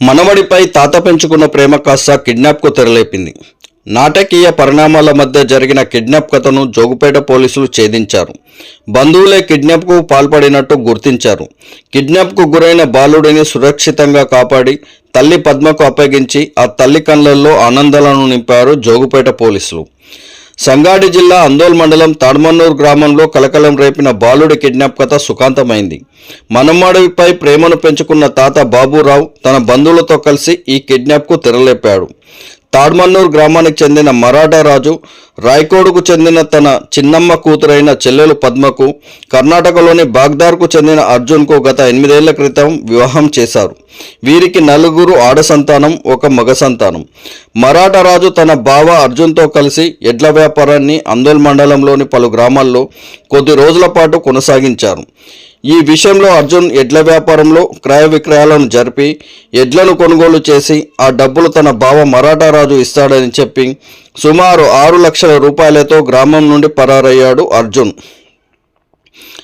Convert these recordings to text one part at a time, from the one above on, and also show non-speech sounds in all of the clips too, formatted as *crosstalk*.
మనవడిపై తాత పెంచుకున్న ప్రేమ కాస్త కిడ్నాప్కు తెరలేపింది. నాటకీయ పరిణామాల మధ్య జరిగిన కిడ్నాప్ కథను జోగుపేట పోలీసులు ఛేదించారు. బంధువులే కిడ్నాప్కు పాల్పడినట్టు గుర్తించారు. కిడ్నాప్కు గురైన బాలుడిని సురక్షితంగా కాపాడి తల్లి పద్మకు అప్పగించి ఆ తల్లి కళ్ళల్లో ఆనందాలను నింపారు జోగుపేట పోలీసులు. సంగాడి జిల్లా అందోల్ మండలం తాడ్మన్నూర్ గ్రామంలో కలకలం రేపిన బాలుడి కిడ్నాప్ కథ సుఖాంతమైంది. మనమ్మడవిపై ప్రేమను పెంచుకున్న తాత బాబురావు తన బంధువులతో కలిసి ఈ కిడ్నాప్కు తెరలేపాడు. తాడ్మన్నూర్ గ్రామానికి చెందిన మరాఠా రాజు రాయకోడుకు చెందిన తన చిన్నమ్మ కూతురైన చెల్లెలు పద్మకు కర్ణాటకలోని బాగ్దార్కు చెందిన అర్జున్కు గత ఎనిమిదేళ్ళ క్రితం వివాహం చేశారు. వీరికి నలుగురు ఆడ సంతానం ఒక మగ సంతానం. మరాఠా రాజు తన బావ అర్జున్తో కలిసి ఎడ్ల వ్యాపారాన్ని అందోల్ మండలంలోని పలు గ్రామాల్లో కొద్ది రోజుల పాటు కొనసాగించారు. ఈ విషయంలో అర్జున్ ఎడ్ల వ్యాపారంలో క్రయ విక్రయాలను జరిపి ఎడ్లను కొనుగోలు చేసి ఆ డబ్బులు తన బావ మరాఠా రాజు ఇస్తాడని చెప్పి సుమారు ఆరు లక్షల రూపాయలతో గ్రామం నుండి పరారయ్యాడు అర్జున్.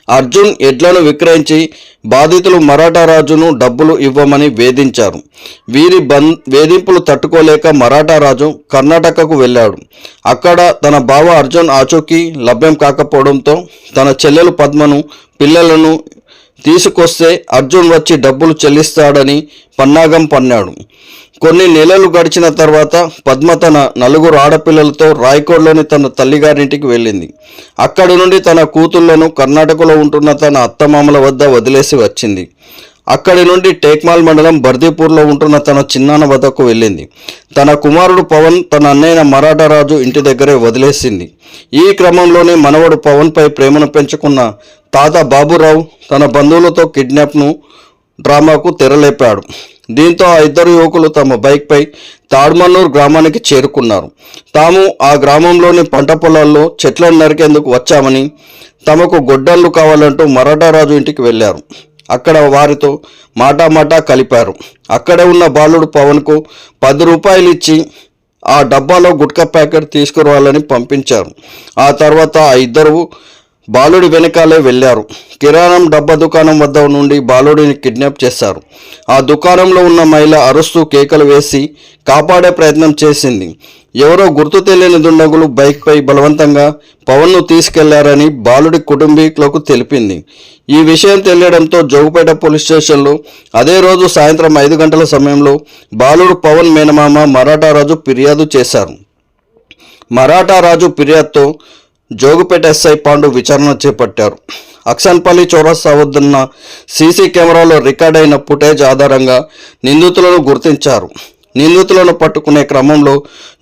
అర్జున్ ఎడ్లను విక్రయించి బాధితులు మరాఠా రాజును డబ్బులు ఇవ్వమని వేధించారు. వీరి బం వేధింపులు తట్టుకోలేక మరాఠా రాజు కర్ణాటకకు వెళ్ళాడు. అక్కడ తన బావ అర్జున్ ఆచూకీ లభ్యం కాకపోవడంతో తన చెల్లెలు పద్మను పిల్లలను తీసుకొస్తే అర్జున్ వచ్చి డబ్బులు చెల్లిస్తాడని పన్నాగం పన్నాడు. కొన్ని నెలలు గడిచిన తర్వాత పద్మ తన నలుగురు ఆడపిల్లలతో రాయకోడ్లోని తన తల్లిగారింటికి వెళ్ళింది. అక్కడి నుండి తన కూతుళ్ళను కర్ణాటకలో ఉంటున్న తన అత్తమామల వద్ద వదిలేసి వచ్చింది. అక్కడి నుండి టేక్మాల్ మండలం బర్దీపూర్లో ఉంటున్న తన చిన్నాన్న వద్దకు వెళ్ళింది. తన కుమారుడు పవన్ తన అన్నయ్య మరాఠా రాజు ఇంటి దగ్గరే వదిలేసింది. ఈ క్రమంలోనే మనవడు పవన్పై ప్రేమను పెంచుకున్న తాత బాబురావు తన బంధువులతో కిడ్నాప్ను డ్రామాకు తెరలేపాడు. దీంతో ఆ ఇద్దరు యువకులు తమ బైక్పై తాడ్మన్నూరు గ్రామానికి చేరుకున్నారు. తాము ఆ గ్రామంలోని పంట పొలాల్లో చెట్లను నరికేందుకు వచ్చామని తమకు గొడ్డళ్ళు కావాలంటూ మరాఠా రాజు ఇంటికి వెళ్ళారు. అక్కడ వారితో మాటా మాటా కలిపారు. అక్కడే ఉన్న బాలుడు పవన్కు పది రూపాయలు ఇచ్చి ఆ డబ్బాలో గుట్కా ప్యాకెట్ తీసుకురావాలని పంపించారు. ఆ తర్వాత ఆ ఇద్దరు బాలుడి వెనకాలే వెళ్ళారు. కిరాణం డబ్బా దుకాణం వద్ద నుండి బాలుడిని కిడ్నాప్ చేశారు. ఆ దుకాణంలో ఉన్న మహిళ అరుస్తూ కేకలు వేసి కాపాడే ప్రయత్నం చేసింది. ఎవరో గుర్తు తెలియని దుండగులు బైక్పై బలవంతంగా పవన్ను తీసుకెళ్ళారని బాలుడి కుటుంబీకులకు తెలిపింది. ఈ విషయం తెలియడంతో జోగుపేట పోలీస్ స్టేషన్లో అదే రోజు సాయంత్రం ఐదు గంటల సమయంలో బాలుడు పవన్ మేనమామ మరాఠా రాజు ఫిర్యాదు చేశారు. మరాఠా రాజు ఫిర్యాదుతో జోగుపేట ఎస్ఐ పాండు విచారణ చేపట్టారు. అక్సన్పల్లి చౌరస్తా వద్దన్న సీసీ కెమెరాలో రికార్డ్ అయిన ఫుటేజ్ ఆధారంగా నిందితులను గుర్తించారు. నిందితులను పట్టుకునే క్రమంలో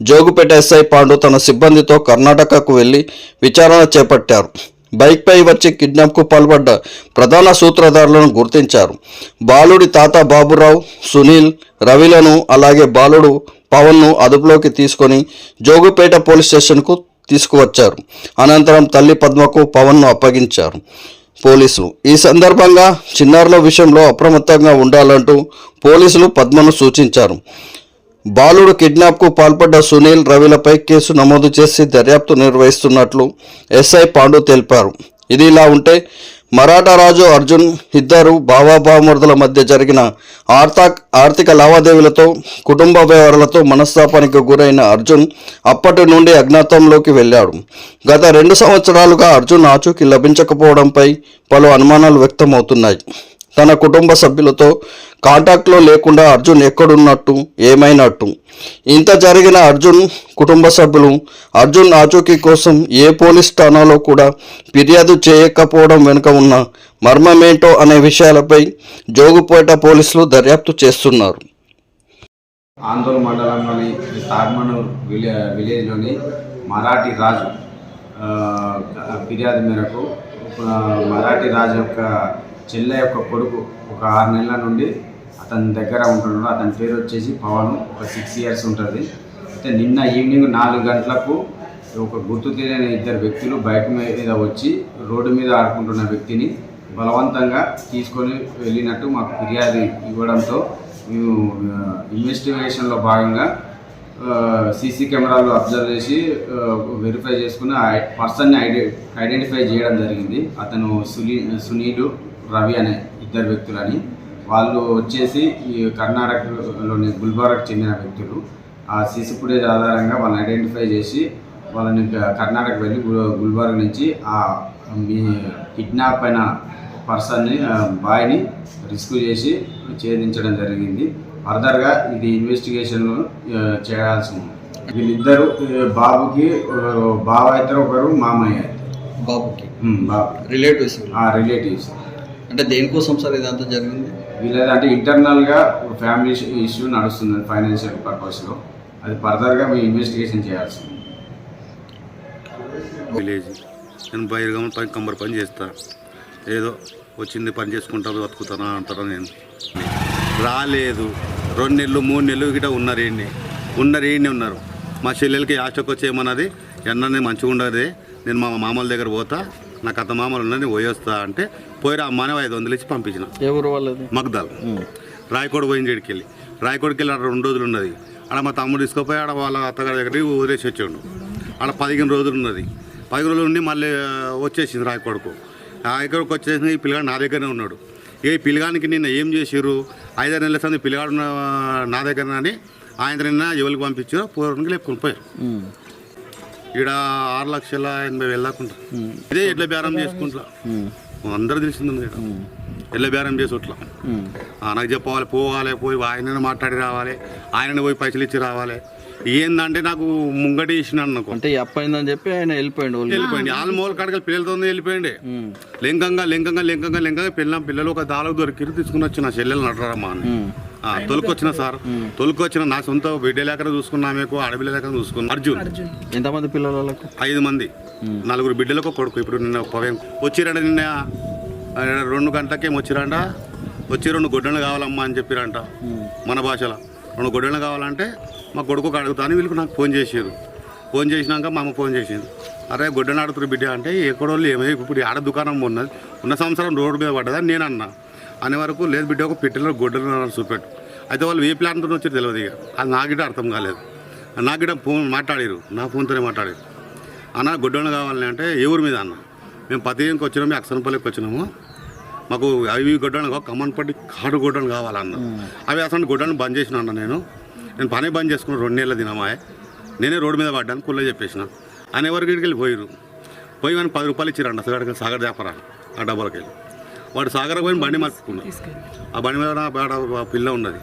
జోగుపేట ఎస్ఐ పాండు తన సిబ్బందితో కర్ణాటకకు వెళ్ళి విచారణ చేపట్టారు. బైక్పై వచ్చి కిడ్నాప్కు పాల్పడ్డ ప్రధాన సూత్రధారులను గుర్తించారు. బాలుడి తాత బాబురావు సునీల్ రవిలను అలాగే బాలుడు పవన్ను అదుపులోకి తీసుకొని జోగుపేట పోలీస్ స్టేషన్కు తీసుకువచ్చారు. అనంతరం తల్లి పద్మకు పవన్ను అప్పగించారు. పోలీసులు. ఈ సందర్భంగా చిన్నారుల విషయంలో అప్రమత్తంగా ఉండాలంటూ పోలీసులు పద్మను సూచించారు. బాలుడు కిడ్నాప్కు పాల్పడ్డ సునీల్ రవిలపై కేసు నమోదు చేసి దర్యాప్తు నిర్వహిస్తున్నట్లు ఎస్ఐ పాండు తెలిపారు. ఇది ఇలా ఉంటే మరాఠా రాజు అర్జున్ ఇద్దరు బావాబామరుదుల మధ్య జరిగిన ఆర్థిక ఆర్థిక లావాదేవీలతో కుటుంబ వ్యవహారాలతో మనస్తాపానికి గురైన అర్జున్ అప్పటి నుండి అజ్ఞాతంలోకి వెళ్ళాడు. గత రెండు సంవత్సరాలుగా అర్జున్ ఆచూకీ లభించకపోవడంపై పలు అనుమానాలు వ్యక్తమవుతున్నాయి. తన కుటుంబ సభ్యులతో కాంటాక్ట్లో లేకుండా అర్జున్ ఎక్కడున్నట్టు ఏమైనట్టు. ఇంత జరిగిన అర్జున్ కుటుంబ సభ్యులు అర్జున్ ఆచూకీ కోసం ఏ పోలీస్ ఠాణాలో కూడా ఫిర్యాదు చేయకపోవడం వెనుక ఉన్న మర్మమేంటో అనే విషయాలపై జోగుపేట పోలీసులు దర్యాప్తు చేస్తున్నారు. ఆందోళ మండలంలోని తార్మనూర్ విలే విలేజ్లోని మరాఠీ రాజు ఫిర్యాదు మేరకు మరాఠీ రాజు యొక్క చెల్లె యొక్క కొడుకు ఒక ఆరు నెలల నుండి అతని దగ్గర ఉంటున్నాడు. అతని పేరు వచ్చేసి పవన్. ఒక సిక్స్ ఇయర్స్ ఉంటుంది. అయితే నిన్న ఈవినింగ్ నాలుగు గంటలకు ఒక గుర్తు తెలియని ఇద్దరు వ్యక్తులు బైక్ మీద వచ్చి రోడ్డు మీద ఆడుకుంటున్న వ్యక్తిని బలవంతంగా తీసుకొని వెళ్ళినట్టు మాకు ఫిర్యాదు ఇవ్వడంతో మేము ఇన్వెస్టిగేషన్లో భాగంగా సీసీ కెమెరాలు అబ్జర్వ్ చేసి వెరిఫై చేసుకుని పర్సన్ని ఐడెంటిఫై చేయడం జరిగింది. అతను సునీ సునీలు రవి అనే ఇద్దరు వ్యక్తులని. వాళ్ళు వచ్చేసి ఈ కర్ణాటకలోని గుల్బర్గాకు చెందిన వ్యక్తులు. ఆ సీసీ ఫుటేజ్ ఆధారంగా వాళ్ళని ఐడెంటిఫై చేసి వాళ్ళని కర్ణాటక వెళ్ళి గుల్- గుల్బర్గా నుంచి ఆ మీ కిడ్నాప్ అయిన పర్సన్ని బాయ్ని రిస్క్ చేసి ఛేదించడం జరిగింది. ఫర్దర్గా ఇది ఇన్వెస్టిగేషన్ చేయాల్సి ఉంది. వీళ్ళిద్దరు బాబుకి బావ ఇద్దరు ఒకరు మామయ్య. బాబుకి. బాబు. రిలేటివ్స్. ఆ రిలేటివ్స్. అంటే దేనికోసం సార్ ఇదంతా జరిగింది? వీళ్ళది అంటే ఇంటర్నల్గా ఫ్యామిలీ ఇష్యూ నడుస్తుంది ఫైనాన్షియల్ పర్పస్లో. అది ఫర్దర్గా మేము ఇన్వెస్టిగేషన్ చేయాల్సి ఉంది విలేజ్. నేను బహిర్గమ పని కంబర్ పని చేస్తా. ఏదో వచ్చింది పని చేసుకుంటా బతుకుతానా అంటారా నేను. రాలేదు. రెండు నెలలు మూడు నెలలు గిట ఉన్నారు ఏంటి ఉన్నారు ఏంటి ఉన్నారు. మా చెల్లెలకి ఆశకు వచ్చేయమన్నది ఎన్ననే మంచిగా ఉండదే నేను మా మామల దగ్గర పోతా. నాకు అత్త మామలు ఉన్నది నేను పోయొస్తా అంటే పోయిరా అమ్మానే ఐదు వందలు ఇచ్చి పంపించిన. ఎవరు వాళ్ళది? మగ్దాల్. రాయకోడ పోయింది ఇక్కడికి వెళ్ళి రాయకోడికి వెళ్ళి ఆడ రెండు రోజులు ఉన్నది. ఆడ మా తమ్ముడు తీసుకుపోయి ఆడ వాళ్ళ అత్తగారి దగ్గరికి వదిలేసి వచ్చాడు ఆడ పదిహేను రోజులు ఉన్నది. పదిహేను రోజులు ఉండి మళ్ళీ వచ్చేసింది రాయకోడకు. ఆ ఇక్కడికి వచ్చేసి ఈ పిల్లగాడు నా దగ్గరనే ఉన్నాడు. ఏ పిల్లగానికి నిన్న ఏం చేసిర్రు? ఐదారు నెలల సంది పిల్లగాడు నా- దగ్గర అని ఆయన నిన్న ఎవరికి పంపించారో పూర్వనికి లేపుకొని పోయారు. ఈడ ఆరు లక్షల ఎనభై వేలు దాకా ఇదే ఎట్లా బేరం చేసుకుంటా. అందరూ తెలిసింది ఈడ. ఎట్లా బేరం చేసి అట్లా ఆ, నాకు చెప్పవాలి పోవాలి పోయి ఆయననే మాట్లాడి రావాలి ఆయననే పోయి పైసలు ఇచ్చి రావాలి. ఏందంటే నాకు ముంగటి ఇచ్చిన అనుకో. అంటే అప్పైందని చెప్పి ఆయన వెళ్ళిపోయిండు వాళ్ళు వెళ్ళిపోయింది వాళ్ళ మూల కడకలు పిల్లలతో వెళ్ళిపోయింది ఉమ్. లింగంగా లింగంగా లింగంగా లింగంగా పిల్ల పిల్లలు ఒక దాలకు దొరికి తీసుకుని వచ్చి నా చెల్లెలు నటరమ్మా అని. తొలుకొచ్చిన సార్. తొలుకొచ్చిన నా సొంత బిడ్డ లేక చూసుకున్నా మీకు ఆడబిడ్డ లేక చూసుకున్నా అర్జున్. ఎంతమంది పిల్లల వాళ్ళకు ఐదు మంది. నలుగురు బిడ్డలకు కొడుకు. ఇప్పుడు నిన్న పవన్ వచ్చిరంట నిన్న. రెండు గంటలకే వచ్చిరంట వచ్చి రెండు గొడ్డలు కావాలమ్మా అని చెప్పిరంట. మన భాషలో. రెండు గొడ్డలు కావాలంటే మా కొడుకు అడుగుతాను వీళ్ళకి నాకు ఫోన్ చేసారు ఫోన్ చేసినాక మా అమ్మ ఫోన్ చేసింది. అరే గొడ్డని అడుగుతారు బిడ్డ అంటే ఎక్కడో ఏమై. ఇప్పుడు ఆడ దుకాణం ఉన్నది. ఉన్న సంవత్సరం రోడ్డు మీద పడ్డదని నేను అన్నా. అనే వరకు లేదు బిడ్డ ఒక పెట్టెలో గొడ్డలు చూపెట్టు. అయితే వాళ్ళు ఏ ప్లాన్తో వచ్చారు తెలియదు ఇక. అది నాకిట అర్థం కాలేదు. నాకిట ఫోన్ మాట్లాడారు. నా ఫోన్తోనే మాట్లాడారు. అన్న గొడ్డలు కావాలని అంటే ఏ ఊరి మీద అన్న? మేము పతికి వచ్చినాము అక్సనపల్లికి వచ్చినాము. మాకు అవి గొడ్డలు కమ్మన్పట్టి కాడు గొడ్డలు కావాలన్న. అవి అసలు గొడ్డలను బంద్ చేసిన అన్న నేను. నేను పని బంద్ చేసుకున్నాను రెండు నెలల దినమాయ. నేనే రోడ్డు మీద పడ్డాను కుళ్ళ చెప్పేసిన. అనే వరకు ఇక్కడికి వెళ్ళి పోయిరు పోయి కానీ పది రూపాయలు ఇచ్చిర్రు అసలు అక్కడికి సాగర్ చేపరా ఆ డబ్బులకి వెళ్ళి. వాడు సాగర్ పోయి బండి మర్చుకున్నాడు ఆ బండి మీద పిల్ల ఉన్నది.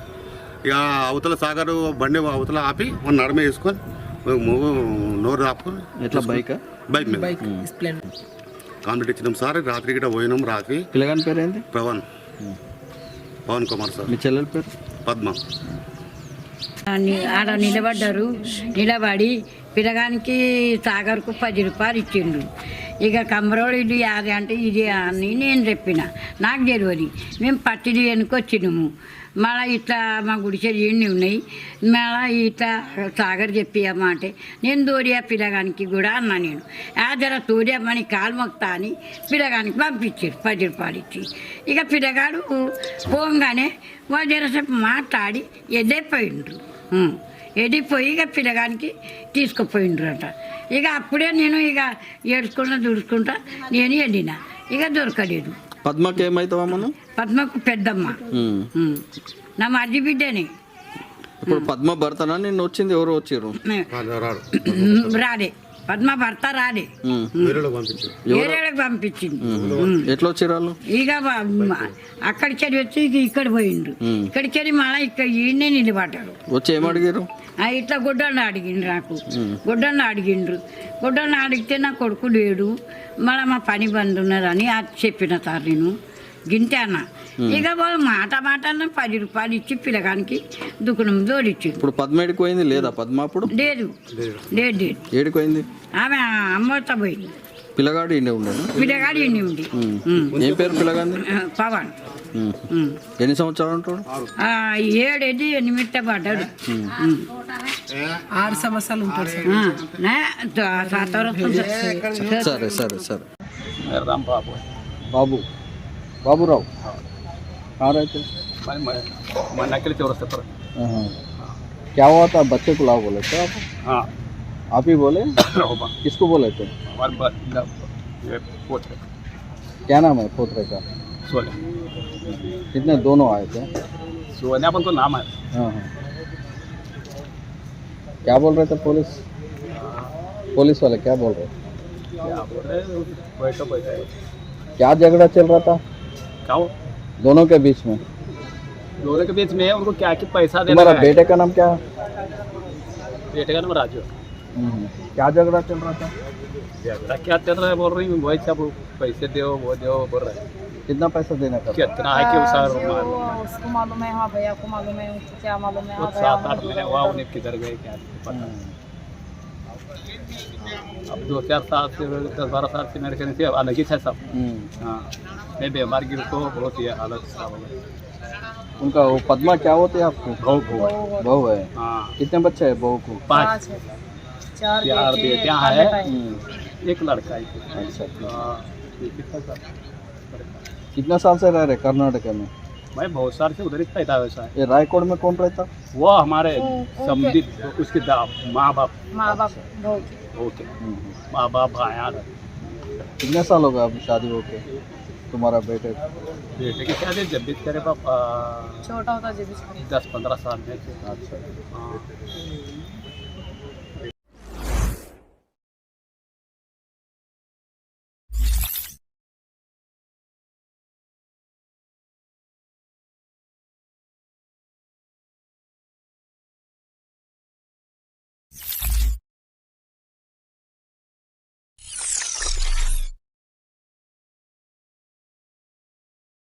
ఇక అవతల సాగర్ బండి అవతల ఆపి మన నడమ వేసుకొని మూగు నోరు ఆపుకొని ఎట్లా బైక్? బైక్ మీద. కాంప్లీట్ ఇచ్చినాం సార్ రాత్రి గిట పోయినాం రాత్రి. పిల్లగాని పేరు ఏంది పవన్ పవన్ కుమార్ సార్. మీ చెల్లెల పేరు? పద్మ. ఆడ నిలబడ్డారు. నిలబడి పిల్లగానికి సాగర్కు పది రూపాయలు ఇచ్చిండు. ఇక కమరోడు ఇది అది అంటే ఇది అని నేను చెప్పిన. నాకు తెలియదు మేము పత్తిది వెనుకొచ్చినాము మళ్ళీ ఇట్లా మా గుడిసెలు ఎన్ని ఉన్నాయి. మళ్ళీ ఇట్లా సాగర్ చెప్పియమ్మా అంటే నేను దోరియా పిల్లగానికి కూడా అన్నా నేను. ఆ జర తోడియమ్మని కాలు మొక్తా అని పిల్లగానికి పంపించారు పది రూపాయలు ఇచ్చి. ఇక పిల్లగాడు పోగానే వాడు జరసేపు మాట్లాడి ఎదైపోయిండ్రు. ఎదిగిపోయి ఇక పిల్లగానికి తీసుకుపోయిండ్రు అంట ఇక అప్పుడే నేను ఇక ఏడ్చుకుంటా దుడుచుకుంటా నేను వెళ్ళిన ఇక దొరకలేదు. పద్మకి ఏమవుతావా పద్మకు పెద్దమ్మ. నా మర్జి బిడ్డని. ఇప్పుడు పద్మ భర్తనా? నిన్న వచ్చింది ఎవరు వచ్చారు రాడు రాడే పద్మ భర్త పంపించారు ఏరేళ్ళకి పంపించింది. ఎట్లా వచ్చారు వాళ్ళు? ఇక అక్కడికి వెళ్ళి వచ్చి ఇక ఇక్కడ పోయిండ్రు. ఇక్కడికి వెళ్ళి మళ్ళీ ఇక్కడ ఈయనే నిలబడ్డాడు. వచ్చి ఏం అడిగారు ఆ ఇట్లా గుడ్డలను అడిగిండ్రు నాకు. గుడ్డలను అడిగిండ్రు గుడ్డలను అడిగితే నా కొడుకు లేడు. మళ్ళీ మా పని బంద్ ఉన్నదని అది చెప్పిన సార్ నేను. గింటాన? ఇక వాళ్ళు మాట మాట పది రూపాయలు ఇచ్చి పిల్లగానికి దుకుణం జోడిచ్చి ఇప్పుడు పద్మేడికి పోయింది లేదా? పద్మ అప్పుడు? లేదు. లేదు. లేదు. పోయింది? ఆమె అమ్మత పోయింది. పిల్లగాడు ఇండి ఉండదు పిల్లగాడు ఇండి ఉంది ఏం పేరు పిల్లగాడి పవన్. ఎన్ని సంవత్సరాలు ఉంటాడు? ఏడేది ఎనిమిది పడ్డాడు ఆరు సంవత్సరాలు ఉంటాడు సరే. సరే సరే రామ్ బాబు. బాబు. बाबूराव. कहाँ रहते मैं नकली चौरस्ते पर क्या हुआ था? बच्चे को लाओ बोले थे आप? हाँ. आप ही बोले? *coughs* किसको बोले थे? क्या नाम है पोतरे का? सोने. कितने? दोनों आए थे। सोने अपन तो नाम है। हाँ हाँ. क्या बोल रहे थे पुलिस? पुलिस वाले क्या बोल रहे? क्या बोल रहे? बैठो बैठो. क्या झगड़ा चल रहा था? क्या हो दोनों के बीच में। दोनों के बीच में उनको क्या कि पैसा देना तुम्हारा है? बेटे का नाम क्या है? बेटे का नाम राजू। क्या झगड़ा चल रहा था? झगड़ा क्या चल रहा है बोल रही हूँ वही सब पैसे दो वो दो बोल रहे हैं। कितना पैसा देना का कितना है कि सर मालूम वो उसको मालूम है हाँ भैया को मालूम है उसको क्या मालूम है वो हाँ सात आठ महीने हुआ उन्हें किधर गए क्या पता। नहीं। अब दो चार साल से दस बारह साल से मेरे कहने से अलग ही है सब. हाँ। मैं बीमार गिर को बहुत ही हालत खराब हो गई उनका वो पद्मा क्या होते हैं आपको? बहुत बहुत बहू है। हाँ। कितने बच्चे हैं बहू को? पाँच। है। चार बेटियाँ एक हैं। हम्म, एक लड़का है। अच्छा। हाँ। ये कितना साल? कितना साल से रह रहे कर्नाटक में? मैं बहुत साल से उधर ही रहता है ये रायकोट में कौन रहता? वो हमारे वो- वो उसके माँ बाप माँ बाप बहुत। ओके। माँ बाप भाया कितने साल हो गए अभी शादी होके? तुम्हारा बेटे? बेटे की शादी जब भी करे पापा। छोटा होता जब दस पंद्रह साल में। थे। अच्छा। हाँ।